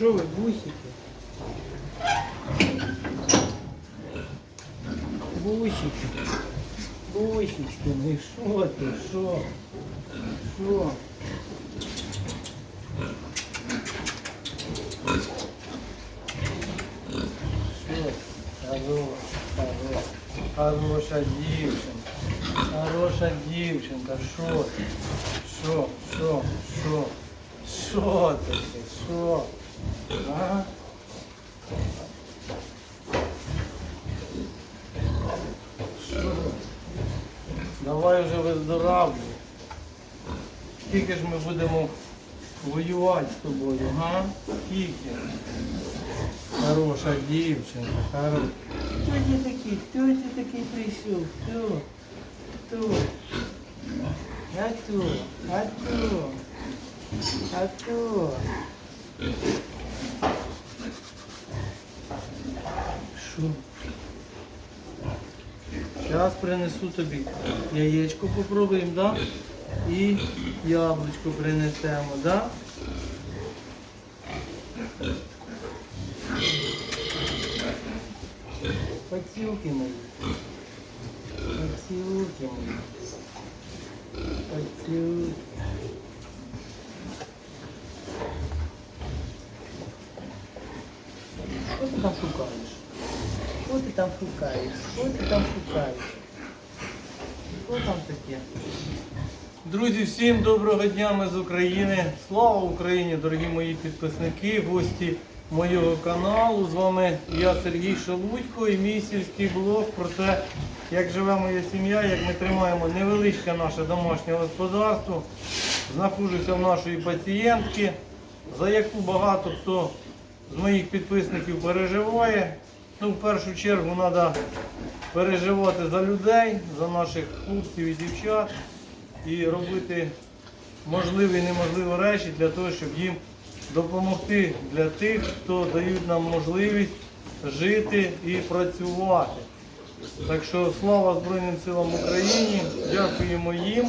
Що ви бусики? Бусики. Бусички, ну і що ти? Що? Що? Що? Хороша, хороша, хороша дівчинка. Хороша дівчинка. Що ти? Що? Що? Що? Що таке? Що? Давай вже виздоравлюй. Скільки ж ми будемо воювати з тобою, га? Скільки? Хороша дівчинка, хороша. Хто це такий? Хто це такий прийшов? Хто? Хто? А хто? А хто? А хто? Що? Зараз принесу тобі яєчко попробуємо, да? І яблучко принесемо, да? Поцілки мої. Поцілки мої. Поцілки. Що ти там шукаєш? Що ти там шукаєш? Що ти там шукаєш? Що там таке? Друзі, всім доброго дня, ми з України. Слава Україні, дорогі мої підписники, гості моєго каналу. З вами я Сергій Шелудько і мій сільський блог про те, як живе моя сім'я, як ми тримаємо невеличке наше домашнє господарство. Знаходжуся в нашої пацієнтки, за яку багато хто з моїх підписників переживає. Ну, в першу чергу треба переживати за людей, за наших хлопців і дівчат і робити можливі і неможливі речі для того, щоб їм допомогти для тих, хто дають нам можливість жити і працювати. Так що слава Збройним силам України, дякуємо їм,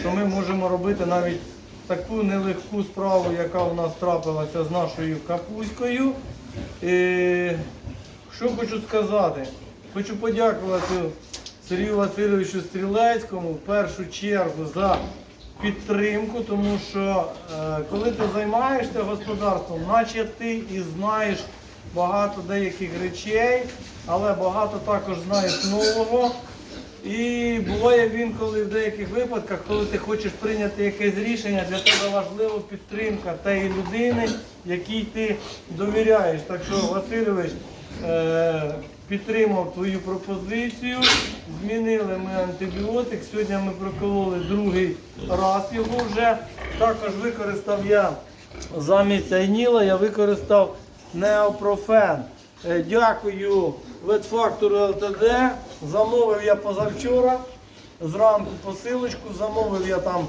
що ми можемо робити навіть таку нелегку справу, яка у нас трапилася з нашою капуською. Що хочу сказати? Хочу подякувати Сергію Васильовичу Стрілецькому в першу чергу за підтримку, тому що е, коли ти займаєшся господарством, наче ти і знаєш багато деяких речей, але багато також знаєш нового. І буває він, коли в деяких випадках, коли ти хочеш прийняти якесь рішення, для тебе важлива підтримка тієї людини, якій ти довіряєш. Так що Васильович підтримав твою пропозицію, змінили ми антибіотик. Сьогодні ми прокололи другий раз його вже. Також використав я замість айніла, я використав неопрофен. Е, Дякую ветфактору ЛТД. Замовив я позавчора. Зранку посилочку, замовив я там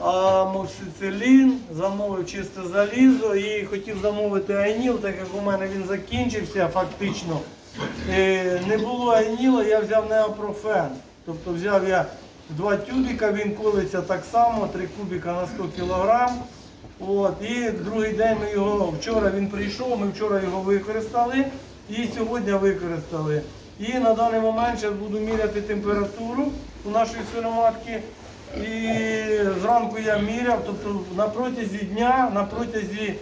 амоксицилін, замовив чисте залізо і хотів замовити айніл, так як у мене він закінчився фактично. Е, Не було айніла, я взяв неопрофен. Тобто взяв я два тюбіка, він колиться так само, три кубіка на 100 кілограм. От, і другий день ми його, вчора він прийшов, ми вчора його використали і сьогодні використали. І на даний момент зараз буду міряти температуру у нашої свиноматки. І зранку я міряв, тобто на протязі дня, на протязі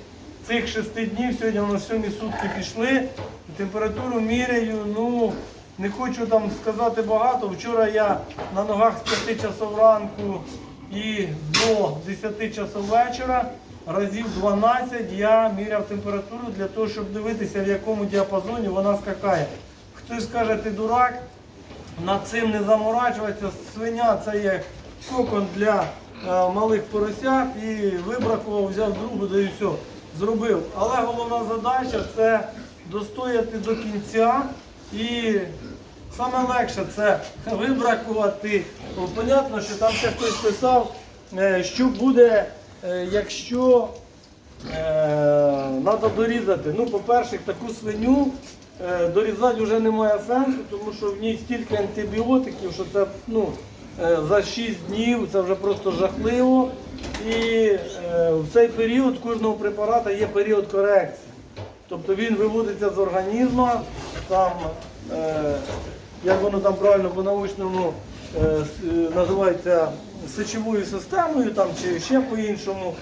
цих шести днів, сьогодні у нас сьомі сутки пішли, температуру міряю, ну не хочу там сказати багато. Вчора я на ногах з 5 часов ранку і до 10 часов вечора, разів 12 я міряв температуру для того, щоб дивитися, в якому діапазоні вона скакає. Хтось скаже, ти дурак, над цим не заморачуватися. Свиня це є кокон для е, малих поросят і вибракував, взяв другу, да і все, зробив. Але головна задача це достояти до кінця і саме легше це вибракувати. Понятно, що там ще хтось писав, е, що буде, е, якщо треба дорізати. Ну, по-перше, таку свиню дорізати вже немає сенсу, тому що в ній стільки антибіотиків, що це ну, за 6 днів це вже просто жахливо. І е, в цей період кожного препарату є період корекції. Тобто він виводиться з організму, там, е, як воно там правильно по-научному е, е, називається сечовою системою там, чи ще по-іншому.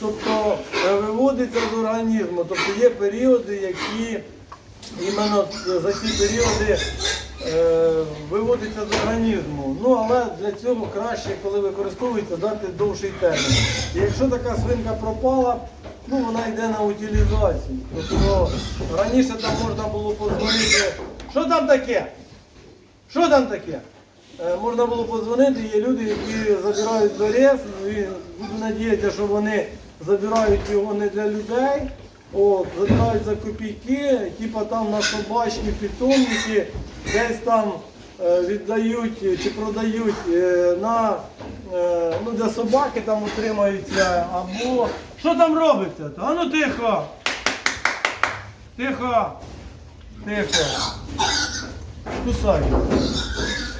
Тобто е, виводиться з організму. Тобто є періоди, які іменно за ці періоди е, виводиться з організму. Ну, але для цього краще, коли використовується, дати довший термін. І якщо така свинка пропала, ну вона йде на утилізацію. Тобто раніше там можна було подзвонити. Що там таке? Що там таке? Е, Можна було подзвонити, є люди, які забирають берез, і буду надіятися, що вони забирають його не для людей, от, забирають за копійки, типа там на собачні питомники, десь там віддають чи продають е, на, е, ну, для собаки там утримаються, або що там робиться? то? А ну тихо! Тихо! Тихо! Кусай.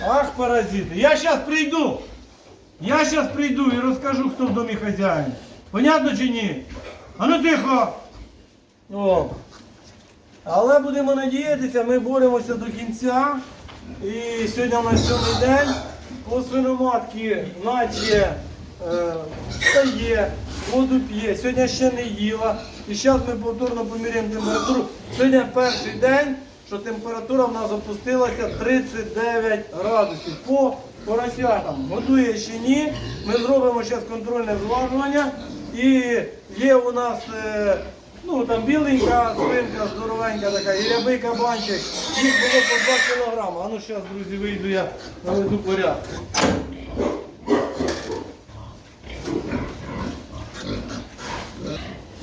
Ах, паразити. Я зараз прийду. Я зараз прийду і розкажу, хто в домі хазяїн. Понятно чи ні? А ну тихо. О. Але будемо надіятися, ми боремося до кінця. І сьогодні у нас сьомий день. По свиноматки наче е, воду п'є. Сьогодні ще не їла. І зараз ми повторно поміряємо температуру. Сьогодні перший день, що температура в нас опустилася 39 градусів. По поросятам. Готує ще ні. Ми зробимо зараз контрольне зважування. І є у нас е, ну, там біленька свинка, здоровенька така, і рябий кабанчик. Їх було по 2 кілограми. А ну зараз, друзі, вийду я наведу порядок.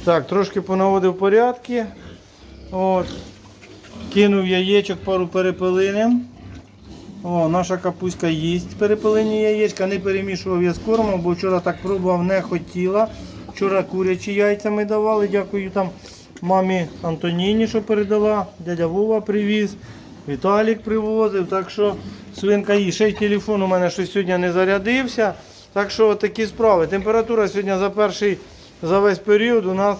Так, трошки понаводив порядки. От. Кинув яєчок, пару перепелинем. О, наша капуська їсть перепелині яєчка, не перемішував я з кормом, бо вчора так пробував, не хотіла. Вчора курячі яйця ми давали, дякую там мамі Антоніні, що передала. Дядя Вова привіз, Віталік привозив. Так що свинка їсть. Ще й телефон у мене щось сьогодні не зарядився. Так що такі справи. Температура сьогодні за перший за весь період у нас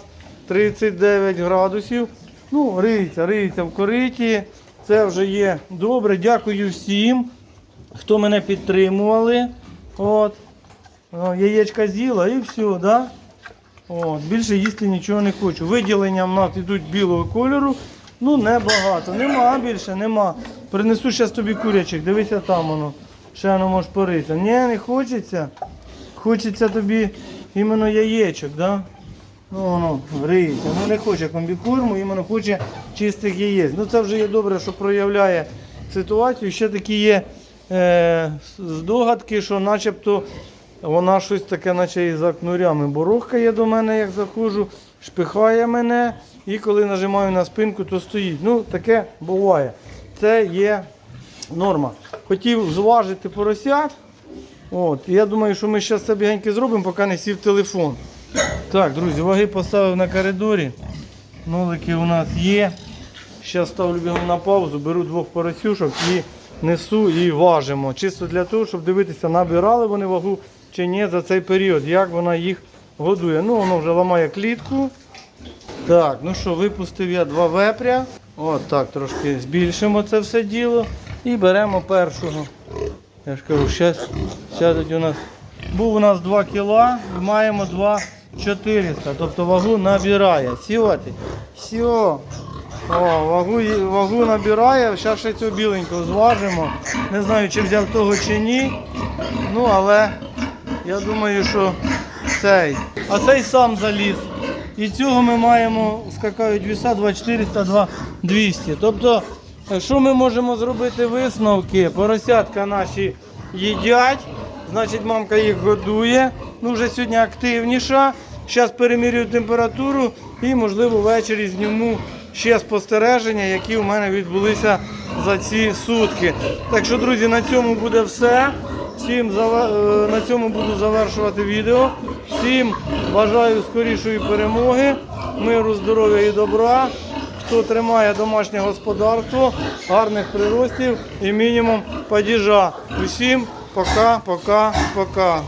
39 градусів. Ну, риється, риється в кориті. Це вже є добре. Дякую всім, хто мене підтримували. От. Яєчка з'їла і все, да? От. Більше їсти нічого не хочу. Виділення в нас йдуть білого кольору. Ну, небагато. Нема більше, нема. Принесу зараз тобі курячок, дивися там воно. Ще воно може поритися. Ні, не хочеться. Хочеться тобі іменно яєчок, да? Ну, воно риється. Ну не хоче комбікорму, іменно хоче чистих яєць. Ну це вже є добре, що проявляє ситуацію. Ще такі є е, здогадки, що начебто вона щось таке, наче і за кнурями борохкає до мене, як заходжу, шпихає мене. І коли нажимаю на спинку, то стоїть. Ну, таке буває. Це є норма. Хотів зважити поросят. От, я думаю, що ми зараз це бігеньки зробимо, поки не сів телефон. Так, друзі, ваги поставив на коридорі. Нолики у нас є. Зараз ставлю бігом на паузу, беру двох поросюшок і несу і важимо. Чисто для того, щоб дивитися, набирали вони вагу чи ні за цей період, як вона їх годує. Ну, воно вже ламає клітку. Так, ну що, випустив я два вепря. От так, трошки збільшимо це все діло. І беремо першого. Я ж кажу, зараз сядуть у нас. Був у нас 2 кіла, маємо 2 400, тобто вагу набирає. Сіоти. Сіо. О, вагу, вагу набирає, зараз ще цього біленького зважимо. Не знаю, чи взяв того чи ні. Ну, але я думаю, що цей. А цей сам заліз. І цього ми маємо, скакають віса 2400, 2200. Тобто, що ми можемо зробити висновки? Поросятка наші їдять, значить мамка їх годує. Ну вже сьогодні активніша. Зараз перемірюю температуру і, можливо, ввечері зніму ще спостереження, які у мене відбулися за ці сутки. Так що, друзі, на цьому буде все. Всім е, на цьому буду завершувати відео. Всім бажаю скорішої перемоги, миру, здоров'я і добра. Хто тримає домашнє господарство, гарних приростів і мінімум падіжа. Усім пока, пока, пока.